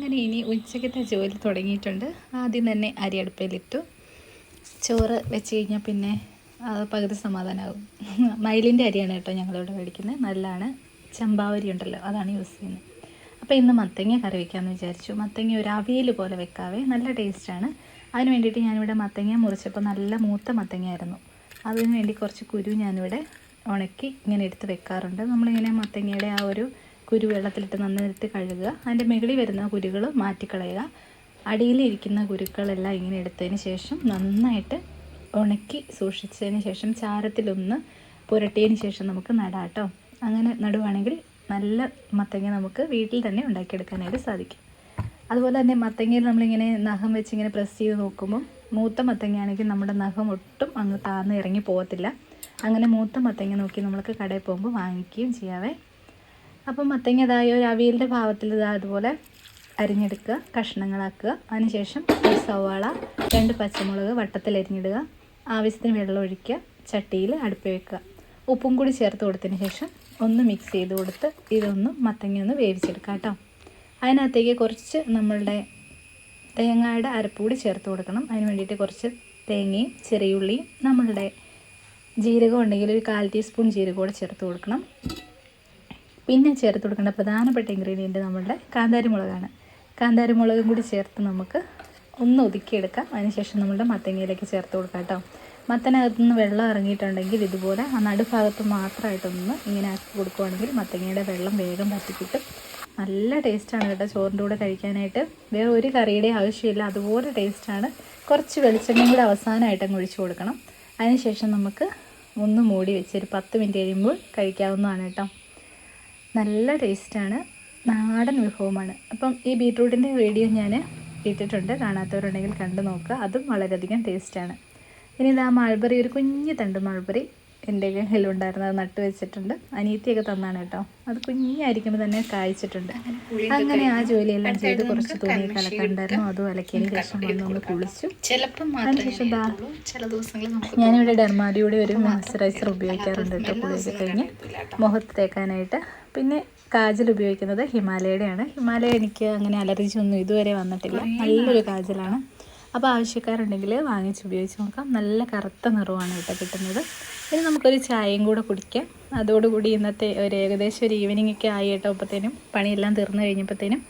അങ്ങനെ ഇനി ഉച്ചക്കത്തെ ജോലി തുടങ്ങിയിട്ടുണ്ട്. ആദ്യം തന്നെ അരി അടുപ്പയിലിട്ടു ചോറ് വെച്ച് കഴിഞ്ഞാൽ പിന്നെ അത് പകുതി സമാധാനമാകും മയിലിന്റെ അരിയാണ് കേട്ടോ ഞങ്ങളിവിടെ മേടിക്കുന്നത് നല്ലതാണ് ചമ്പാവരി ഉണ്ടല്ലോ അതാണ് യൂസ് ചെയ്യുന്നത് അപ്പോൾ ഇന്ന് മത്തങ്ങ കറി വയ്ക്കാമെന്ന് വിചാരിച്ചു. മത്തങ്ങ ഒരു അവിയൽ പോലെ വെക്കാവേ. നല്ല ടേസ്റ്റാണ്. അതിന് വേണ്ടിയിട്ട് ഞാനിവിടെ മത്തങ്ങ മുറിച്ചപ്പോൾ നല്ല മൂത്ത മത്തങ്ങയായിരുന്നു. അതിന് വേണ്ടി കുറച്ച് കുരു ഞാനിവിടെ ഉണക്കി ഇങ്ങനെ എടുത്ത് വെക്കാറുണ്ട്. നമ്മളിങ്ങനെ മത്തങ്ങയുടെ ആ ഒരു കുരു വെള്ളത്തിലിട്ട് നന്നായിട്ട് കഴുകുക. അതിന്റെ മുകളിൽ വരുന്ന കുരുകൾ മാറ്റിക്കളയുക. അടിയിലിരിക്കുന്ന കുരുക്കളെല്ലാം ഇങ്ങനെ എടുത്തതിന് ശേഷം നന്നായിട്ട് ഉണക്കി സൂക്ഷിച്ചതിന് ശേഷം ചാരത്തിലൊന്ന് പുരട്ടിയതിന് ശേഷം നമുക്ക് നടാട്ടോ അങ്ങനെ നടുവാണെങ്കിൽ നല്ല മത്തങ്ങ നമുക്ക് വീട്ടിൽ തന്നെ ഉണ്ടാക്കിയെടുക്കാനായിട്ട് സാധിക്കും. അതുപോലെ തന്നെ മത്തങ്ങയിൽ നമ്മളിങ്ങനെ നഖം വെച്ച് ഇങ്ങനെ പ്രസ് ചെയ്ത് നോക്കുമ്പോൾ മൂത്ത മത്തങ്ങയാണെങ്കിൽ നമ്മുടെ നഖം ഒട്ടും അങ്ങ് താന്ന് ഇറങ്ങി പോകത്തില്ല. അങ്ങനെ മൂത്ത മത്തങ്ങ നോക്കി നമ്മൾക്ക് കടയിൽ പോകുമ്പോൾ വാങ്ങിക്കുകയും ചെയ്യാവേ അപ്പം മത്തങ്ങ ഒരു അവിയലിന്റെ ഭാവത്തിൽ ഇതാ അതുപോലെ അരിഞ്ഞെടുക്കുക കഷ്ണങ്ങളാക്കുക. അതിനുശേഷം ഒരു സവാള രണ്ട് പച്ചമുളക് വട്ടത്തിൽ അരിഞ്ഞിടുക. ആവശ്യത്തിന് വെള്ളം ഒഴിക്കുക. ചട്ടിയിൽ അടുപ്പ് വെക്കുക. ഉപ്പും കൂടി ചേർത്ത് കൊടുത്തതിന് ശേഷം ഒന്ന് മിക്സ് ചെയ്ത് കൊടുത്ത് ഇതൊന്ന് മത്തങ്ങ ഒന്ന് വേവിച്ചെടുക്കാം കേട്ടോ. അതിനകത്തേക്ക് കുറച്ച് നമ്മളുടെ തേങ്ങയുടെ അരപ്പ് കൂടി ചേർത്ത് കൊടുക്കണം. അതിന് വേണ്ടിയിട്ട് കുറച്ച് തേങ്ങയും ചെറിയുള്ളിയും നമ്മളുടെ ജീരകം ഉണ്ടെങ്കിൽ ഒരു കാൽ ടീസ്പൂൺ ജീരകം കൂടെ ചേർത്ത് കൊടുക്കണം. പിന്നെ ചേർത്ത് കൊടുക്കേണ്ട പ്രധാനപ്പെട്ട ഇൻഗ്രീഡിയന്റ് നമ്മളുടെ കാന്താരി മുളകാണ് കാന്താരി മുളകും കൂടി ചേർത്ത് നമുക്ക് ഒന്ന് ഒതുക്കിയെടുക്കാം. അതിനുശേഷം നമ്മളുടെ മത്തങ്ങയിലേക്ക് ചേർത്ത് കൊടുക്കാം കേട്ടോ. മത്തനകത്ത് നിന്ന് വെള്ളം ഇറങ്ങിയിട്ടുണ്ടെങ്കിൽ ഇതുപോലെ ആ നടുഭാഗത്ത് മാത്രമായിട്ടൊന്ന് ഇങ്ങനെ ആക്കി കൊടുക്കുവാണെങ്കിൽ മത്തങ്ങയുടെ വെള്ളം വേഗം പറ്റിക്കിട്ടും നല്ല ടേസ്റ്റാണ് കേട്ടോ ചോറിന്റെ കൂടെ കഴിക്കാനായിട്ട്. വേറെ ഒരു കറിയുടെ ആവശ്യമില്ല. അതുപോലെ ടേസ്റ്റാണ് കുറച്ച് വെളിച്ചെണ്ണയും കൂടെ അവസാനമായിട്ട് അങ്ങ് ഒഴിച്ചു കൊടുക്കണം. അതിനുശേഷം നമുക്ക് ഒന്ന് മൂടി വെച്ച് ഒരു പത്ത് മിനിറ്റ് കഴിയുമ്പോൾ കഴിക്കാവുന്നതാണ് കേട്ടോ. നല്ല ടേസ്റ്റാണ്. നാടൻ വിഭവമാണ് അപ്പം ഈ ബീട്രൂട്ടിന്റെ വീഡിയോ ഞാൻ ഇട്ടിട്ടുണ്ട്. കാണാത്തവരുണ്ടെങ്കിൽ കണ്ടു നോക്കുക. അതും വളരെയധികം ടേസ്റ്റാണ്. ഇനി ഇതാ മൾബറി ഒരു കുഞ്ഞ് തണ്ട് മൾബറി എന്റെ അത് നട്ട് വെച്ചിട്ടുണ്ട്. അനിയത്തിയൊക്കെ തന്നാണ് കേട്ടോ. അത് കുഞ്ഞായിരിക്കുമ്പോൾ തന്നെ കായ്ച്ചിട്ടുണ്ട്. അങ്ങനെ ആ ജോലിയെല്ലാം ചെയ്ത് കുറച്ച് തുണി കലക്കണ്ടായിരുന്നു അതും അലക്കിയതിന് ശേഷം വന്ന് ഒന്ന് കുളിച്ചു. അതിനുശേഷം ദാ ഞാനിവിടെ ഡെർമാരിയുടെ ഒരു മോയ്സ്ചറൈസർ ഉപയോഗിക്കാറുണ്ട് കേട്ടോ കുളിയൊക്കെ കഴിഞ്ഞ്. മുഖത്ത് തേക്കാനായിട്ട്. പിന്നെ കാജൽ ഉപയോഗിക്കുന്നത് ഹിമാലയയുടെയാണ്. ഹിമാലയ എനിക്ക് അങ്ങനെ അലർജി ഒന്നും ഇതുവരെ വന്നിട്ടില്ല. നല്ലൊരു കാജലാണ്. അപ്പോൾ ആവശ്യക്കാരുണ്ടെങ്കിൽ വാങ്ങിച്ച് ഉപയോഗിച്ച് നോക്കാം. നല്ല കറുത്ത നിറവാണ് കേട്ടോ കിട്ടുന്നത്. ഇനി നമുക്കൊരു ചായയും കൂടെ കുടിക്കാം. അതോടുകൂടി ഇന്നത്തെ ഒരു ഏകദേശം ഒരു ഈവനിങ് ഒക്കെ ആയിട്ടോ കേട്ടോ അപ്പോഴത്തേനും പണിയെല്ലാം തീർന്നു കഴിഞ്ഞപ്പോഴത്തേനും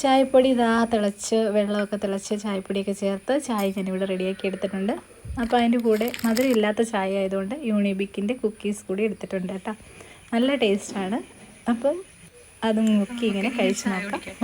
ചായപ്പൊടി ഇതാ തിളച്ച് വെള്ളമൊക്കെ തിളച്ച് ചായപ്പൊടിയൊക്കെ ചേർത്ത് ചായ ഞാനിവിടെ റെഡിയാക്കി എടുത്തിട്ടുണ്ട്. അപ്പോൾ അതിന്റെ കൂടെ മധുരം ഇല്ലാത്ത ചായ ആയതുകൊണ്ട് യൂണിബിക്കിന്റെ കുക്കീസ് കൂടി എടുത്തിട്ടുണ്ട് കേട്ടോ. നല്ല ടേസ്റ്റാണ് അപ്പം അതും മുക്കി ഇങ്ങനെ കഴിച്ച് നോക്കാം.